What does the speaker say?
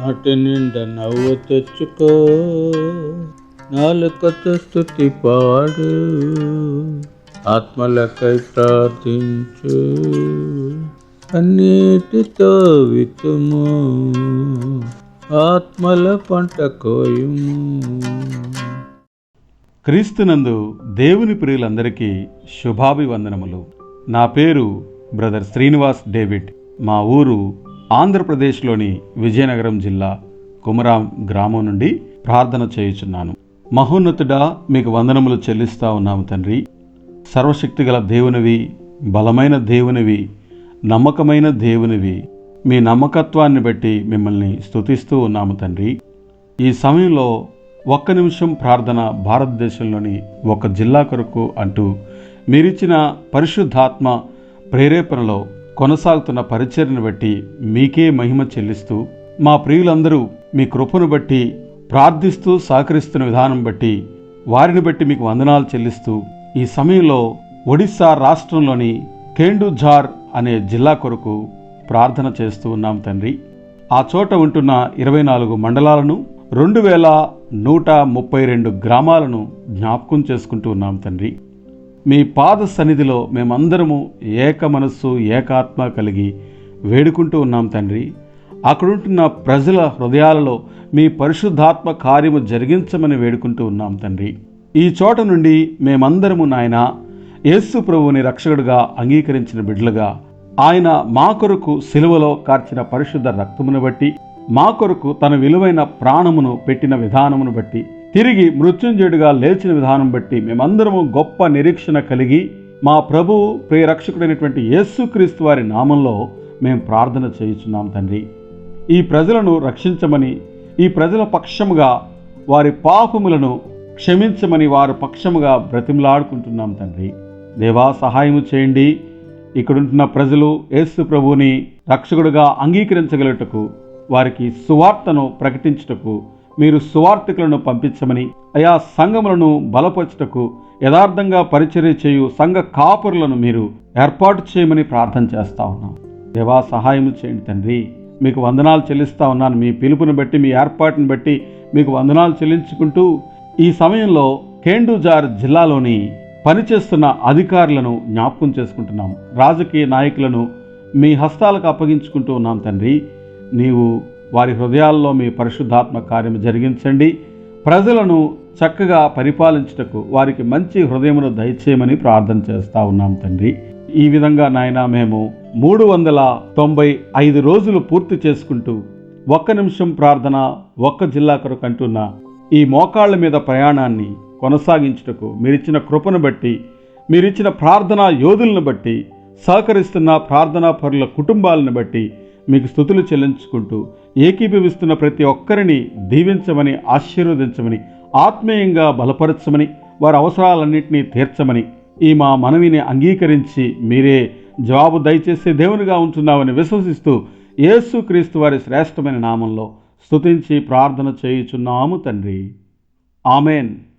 నాటి నిండా నవ్వు తెచ్చుకో. నాలుకతో స్థుతి పాడు. ఆత్మలకై ప్రార్థించు. అన్నిటితో వితుము ఆత్మల పంట కోయుము. క్రీస్తునందు దేవుని ప్రియులందరికీ శుభాభివందనములు. నా పేరు బ్రదర్ శ్రీనివాస్ డేవిడ్. మా ఊరు ఆంధ్రప్రదేశ్లోని విజయనగరం జిల్లా కుమరాం గ్రామం నుండి ప్రార్థన చేయుచున్నాను. మహోన్నతుడా మీకు వందనములు చెల్లిస్తా ఉన్నాము తండ్రి. సర్వశక్తిగల దేవునివి బలమైన దేవునివి నమ్మకమైన దేవునివి మీ నమ్మకత్వాన్ని బట్టి మిమ్మల్ని స్తుతిస్తూ ఉన్నాము తండ్రి. ఈ సమయంలో ఒక్క నిమిషం ప్రార్థన భారతదేశంలోని ఒక జిల్లా కొరకు అంటూ మీరిచ్చిన పరిశుద్ధాత్మ ప్రేరేపణలో కొనసాగుతున్న పరిచర్ని బట్టి మీకే మహిమ చెల్లిస్తూ మా ప్రియులందరూ మీ కృపను బట్టి ప్రార్థిస్తూ సహకరిస్తున్న విధానం బట్టి వారిని బట్టి మీకు వందనాలు చెల్లిస్తూ ఈ సమయంలో ఒడిశా రాష్ట్రంలోని కేండుఝార్ అనే జిల్లా కొరకు ప్రార్థన చేస్తూ ఉన్నాం తండ్రి. ఆ చోట ఉంటున్న ఇరవై నాలుగు మండలాలను రెండు వేల నూట ముప్పై రెండు గ్రామాలను జ్ఞాపకం చేసుకుంటూ ఉన్నాం తండ్రి. మీ పాద సన్నిధిలో మేమందరము ఏక మనస్సు ఏకాత్మ కలిగి వేడుకుంటూ ఉన్నాం తండ్రి. అక్కడుంటున్న ప్రజల హృదయాలలో మీ పరిశుద్ధాత్మ కార్యము జరిగించమని వేడుకుంటూ ఉన్నాం తండ్రి. ఈ చోట నుండి మేమందరము నాయన యేసు ప్రభువుని రక్షకుడిగా అంగీకరించిన బిడ్డలుగా ఆయన మా కొరకు సిలువలో కార్చిన పరిశుద్ధ రక్తమును బట్టి మా కొరకు తన విలువైన ప్రాణమును పెట్టిన విధానమును బట్టి తిరిగి మృత్యుంజయుడిగా లేచిన విధానం బట్టి మేమందరము గొప్ప నిరీక్షణ కలిగి మా ప్రభువు ప్రియరక్షకుడైనటువంటి యేసుక్రీస్తు వారి నామంలో మేము ప్రార్థన చేయుచున్నాం తండ్రి. ఈ ప్రజలను రక్షించమని ఈ ప్రజల పక్షముగా వారి పాపములను క్షమించమని వారి పక్షముగా బ్రతిమలాడుకుంటున్నాం తండ్రి. దేవా సహాయము చేయండి. ఇక్కడుంటున్న ప్రజలు యేసు ప్రభువుని రక్షకుడుగా అంగీకరించగలటకు వారికి సువార్తను ప్రకటించుటకు మీరు సువార్థికులను పంపించమని అయా సంఘములను బలపరచుటకు యథార్థంగా పరిచర్య చేయు సంఘ కాపురులను మీరు ఏర్పాటు చేయమని ప్రార్థన చేస్తా ఉన్నాం. దేవా సహాయం చేయండి తండ్రి. మీకు వందనాలు చెల్లిస్తా ఉన్నాను. మీ పిలుపుని బట్టి మీ ఏర్పాటుని బట్టి మీకు వందనాలు చెల్లించుకుంటూ ఈ సమయంలో కేండుజార్ జిల్లాలోని పనిచేస్తున్న అధికారులను జ్ఞాపకం చేసుకుంటున్నాం. రాజకీయ నాయకులను మీ హస్తాలకు అప్పగించుకుంటూ ఉన్నాం తండ్రి. నీవు వారి హృదయాల్లో మీ పరిశుద్ధాత్మ కార్యం జరిగించండి. ప్రజలను చక్కగా పరిపాలించుటకు వారికి మంచి హృదయమును దయచేయమని ప్రార్థన చేస్తా ఉన్నాం తండ్రి. ఈ విధంగా నాయన మేము మూడు వందల తొంభై ఐదు రోజులు పూర్తి చేసుకుంటూ ఒక్క నిమిషం ప్రార్థన ఒక్క జిల్లా కొరకు అంటున్న ఈ మోకాళ్ళ మీద ప్రయాణాన్ని కొనసాగించుటకు మీరిచ్చిన కృపను బట్టి మీరిచ్చిన ప్రార్థనా యోధులను బట్టి సహకరిస్తున్న ప్రార్థనా పరుల కుటుంబాలను బట్టి మీకు స్థుతులు చెల్లించుకుంటూ ఏకీభవిస్తున్న ప్రతి ఒక్కరిని దీవించమని ఆశీర్వదించమని ఆత్మీయంగా బలపరచమని వారి అవసరాలన్నింటినీ తీర్చమని ఈ మా మనవిని అంగీకరించి మీరే జవాబు దయచేసే దేవునిగా ఉంటున్నామని విశ్వసిస్తూ యేసుక్రీస్తు వారి శ్రేష్టమైన నామంలో స్తుతించి ప్రార్థన చేయుచున్నాము తండ్రి. ఆమెన్.